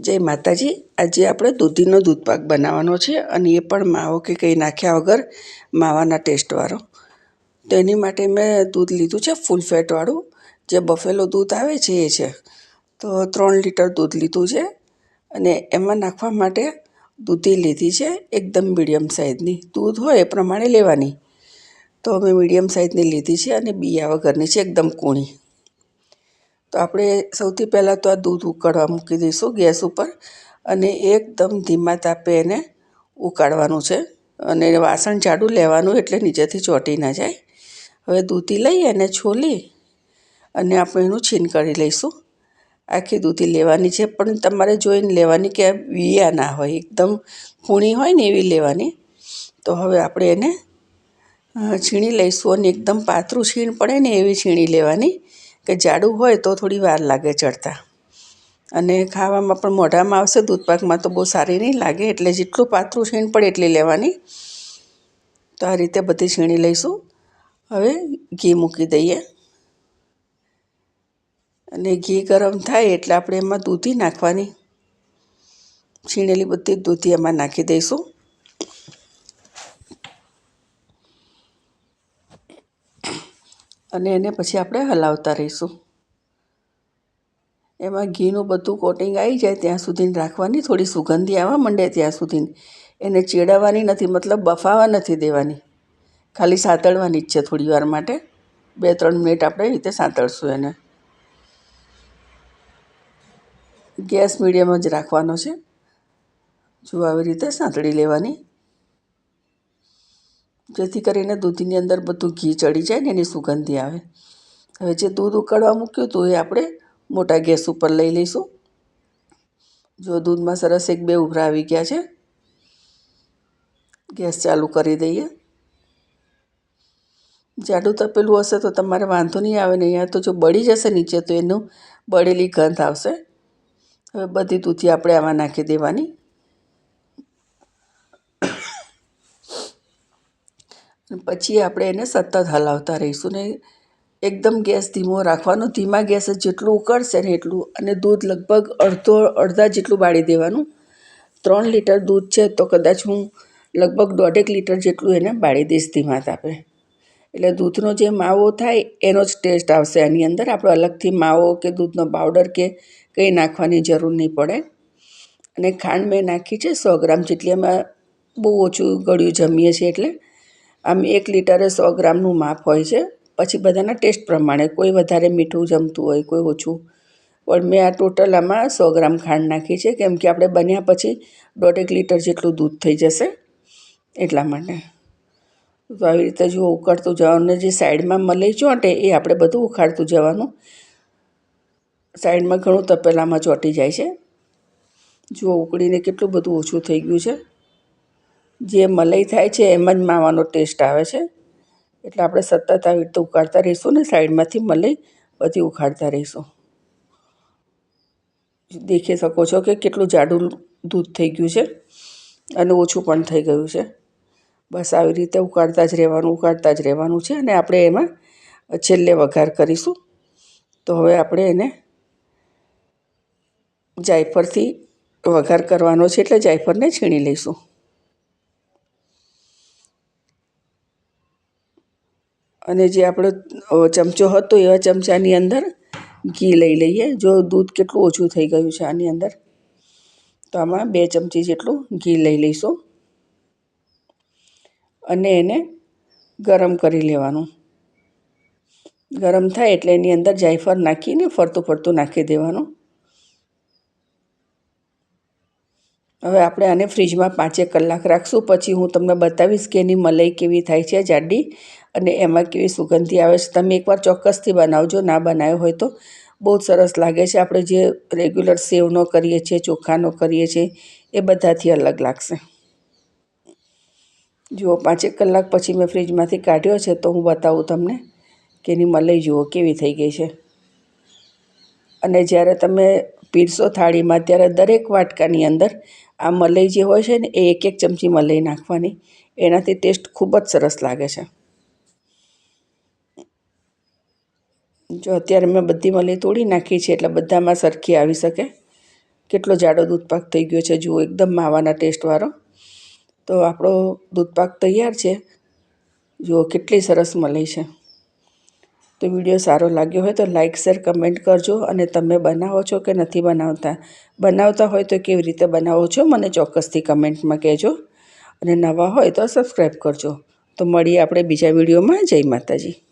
જય માતાજી. આજે આપણે દૂધીનો દૂધપાક બનાવવાનો છે અને એ પણ માવો કે કંઈ નાખ્યા વગર માવાના ટેસ્ટવાળો. તો એની માટે મેં દૂધ લીધું છે ફૂલ ફેટવાળું. જે બફેલો દૂધ આવે છે એ છે. તો ત્રણ લીટર દૂધ લીધું છે અને એમાં નાખવા માટે દૂધી લીધી છે એકદમ મીડિયમ સાઇઝની દૂધ હોય એ પ્રમાણે લેવાની. તો અમે મીડિયમ સાઇઝની લીધી છે અને બિયા વગરની છે એકદમ કૂણી. તો આપણે સૌથી પહેલાં તો આ દૂધ ઉકળવા મૂકી દઈશું ગેસ ઉપર અને એકદમ ધીમા તાપે એને ઉકાળવાનું છે. અને વાસણ જાડું લેવાનું એટલે નીચેથી ચોંટી ના જાય. હવે દૂધી લઈ અને છોલી અને આપણે એનું છીન કરી લઈશું. આખી દૂધી લેવાની છે પણ તમારે જોઈને લેવાની કે વિયા ના હોય, એકદમ ખૂણી હોય ને એવી લેવાની. તો હવે આપણે એને છીણી લઈશું અને એકદમ પાતળું છીણ પડે ને એવી છીણી લેવાની. કે જાડું હોય તો થોડી વાર લાગે ચડતા. અને ખાવામાં પણ મોઢામાં આવશે, દૂધપાકમાં તો બહુ સારી નહીં લાગે, એટલે જેટલું પાતળું છીણ પડે એટલી લેવાની. તો આ રીતે બધી છીણી લઈશું. હવે ઘી મૂકી દઈએ. અને ઘી ગરમ થાય એટલે આપણે એમાં દૂધી નાખવાની. છીણેલી બધી દૂધી એમાં નાખી દઈશું. અને એને પછી આપણે હલાવતા રહીશું. એમાં ઘીનું બધું કોટિંગ આવી જાય ત્યાં સુધી રાખવાની, થોડી સુગંધી આવવા માંડે ત્યાં સુધી એને ચેડાવવાની નથી, મતલબ બફાવા નથી દેવાની. ખાલી સાંતળવાની જ છે થોડી વાર માટે. બે, ત્રણ મિનિટ આપણે રીતે સાંતળશું એને. ગેસ મીડિયમ જ રાખવાનો છે. જો આવી રીતે સાંતળી લેવાની. જેથી કરીને દૂધની અંદર બધું ઘી ચડી જાય ને એની સુગંધી આવે. હવે જે દૂધ ઉકળવા મૂક્યું હતું એ આપણે મોટા ગેસ ઉપર લઈ લઈશું. જો દૂધમાં સરસ એક બે ઉભરા આવી ગયા છે, ગેસ ચાલુ કરી દઈએ. જાડું તપેલું હશે તો તમારે વાંધો નહીં આવે ને અહીંયા તો જો બળી જશે નીચે તો એનું બળેલી ગંધ આવશે. હવે બધી દૂધી આપણે આમાં નાખી દેવાની. પછી આપણે એને સતત હલાવતા રહીશું ને એકદમ ગેસ ધીમો રાખવાનો. ધીમા ગેસે જેટલું ઉકળશે ને એટલું, અને દૂધ લગભગ અડધો, અડધા જેટલું બાળી દેવાનું. ત્રણ લીટર દૂધ છે તો કદાચ હું લગભગ દોઢેક લીટર જેટલું એને બાળી દઈશ ધીમા તાપે. એટલે દૂધનો જે માવો થાય એનો જ ટેસ્ટ આવશે આની અંદર. આપણે અલગથી માવો કે દૂધનો પાવડર કે કંઈ નાખવાની જરૂર નહીં પડે. અને ખાંડ મેં નાખી છે, સો ગ્રામ જેટલી. એમાં બહુ ઓછું ગળ્યું જમીએ છીએ એટલે આમ એક લીટરે સો ગ્રામનું માપ હોય છે. પછી બધાના ટેસ્ટ પ્રમાણે કોઈ વધારે મીઠું જમતું હોય, કોઈ ઓછું. પણ મેં આ ટોટલ આમાં સો ગ્રામ ખાંડ નાખી છે. કેમ કે આપણે બન્યા પછી દોઢેક લીટર જેટલું દૂધ થઈ જશે એટલા માટે. તો આવી રીતે જુઓ ઉકાળતું જવાનું જે સાઈડમાં મલાઈ ચોંટે એ આપણે બધું ઉખાડતું જવાનું. સાઈડમાં ઘણું તપેલામાં ચોંટી જાય છે. જુઓ, ઉકળીને કેટલું બધું ઓછું થઈ ગયું છે. જે મલાઈ થાય છે, એમ જ માવાનો ટેસ્ટ આવે છે. એટલે આપણે સતત આવી રીતે ઉકાળતા રહીશું ને, સાઈડમાંથી મલાઈ બધી ઉખાડતા રહીશું. દેખી શકો છો કે કેટલું જાડું દૂધ થઈ ગયું છે અને ઓછું પણ થઈ ગયું છે. બસ આવી રીતે ઉકાળતા જ રહેવાનું, ઉકાળતા જ રહેવાનું છે અને આપણે એમાં છેલ્લે વઘાર કરીશું. તો હવે આપણે એને જાયફળથી વઘાર કરવાનો છે, એટલે જાયફળને છીણી લઈશું. અને જે આપણો ચમચો હતો એવા ચમચાની અંદર ઘી લઈ લઈએ. જો દૂધ કેટલું ઓછું થઈ ગયું છે આની અંદર, તો આમાં બે ચમચી જેટલું ઘી લઈ લઈશું. અને એને ગરમ કરી લેવાનું. ગરમ થાય એટલે એની અંદર જાયફળ નાખીને ફરતું ફરતું નાખી દેવાનું. હવે આપણે આને ફ્રીજમાં પાંચેક કલાક રાખશું. પછી હું તમને બતાવીશ કે એની મલાઈ કેવી થાય છે, જાડી અને એમાં કેવી સુગંધી આવે છે, તમે એકવાર ચોક્કસથી બનાવજો, ના બનાવ્યો હોય તો. બહુ જ સરસ લાગે છે, આપણે જે રેગ્યુલર સેવનો કરીએ છીએ, ચોખાનો કરીએ છીએ, એ બધાથી અલગ લાગશે. જુઓ, પાંચેક કલાક પછી મેં ફ્રીજમાંથી કાઢ્યો છે, તો હું બતાવું તમને કે એની મલાઈ જુઓ, કેવી થઈ ગઈ છે. અને જ્યારે તમે પીરસો થાળીમાં, ત્યારે દરેક વાટકાની અંદર આ મલાઈ જે હોય છે ને, એ એક એક ચમચી મલાઈ નાખવાની. એનાથી ટેસ્ટ ખૂબ જ સરસ લાગે છે. જો અત્યારે મેં બધી મલાઈ તોડી નાખી છે, એટલે બધામાં સરખી આવી શકે. કેટલો જાડો દૂધપાક થઈ ગયો છે, જુઓ, એકદમ માવાના ટેસ્ટવાળો તો આપણો દૂધપાક તૈયાર છે. જુઓ, કેટલી સરસ મલાઈ છે. તો વીડિયો સારો લાગ્યો હોય તો લાઇક શેર કમેન્ટ કરજો અને તમે બનાવો છો કે નથી બનાવતા? બનાવતા હોય તો કેવી રીતે બનાવો છો, મને ચોક્કસથી કમેન્ટમાં કહેજો. અને નવા હોય તો સબસ્ક્રાઈબ કરજો. તો મળીએ આપણે બીજા વિડીયોમાં. જય માતાજી.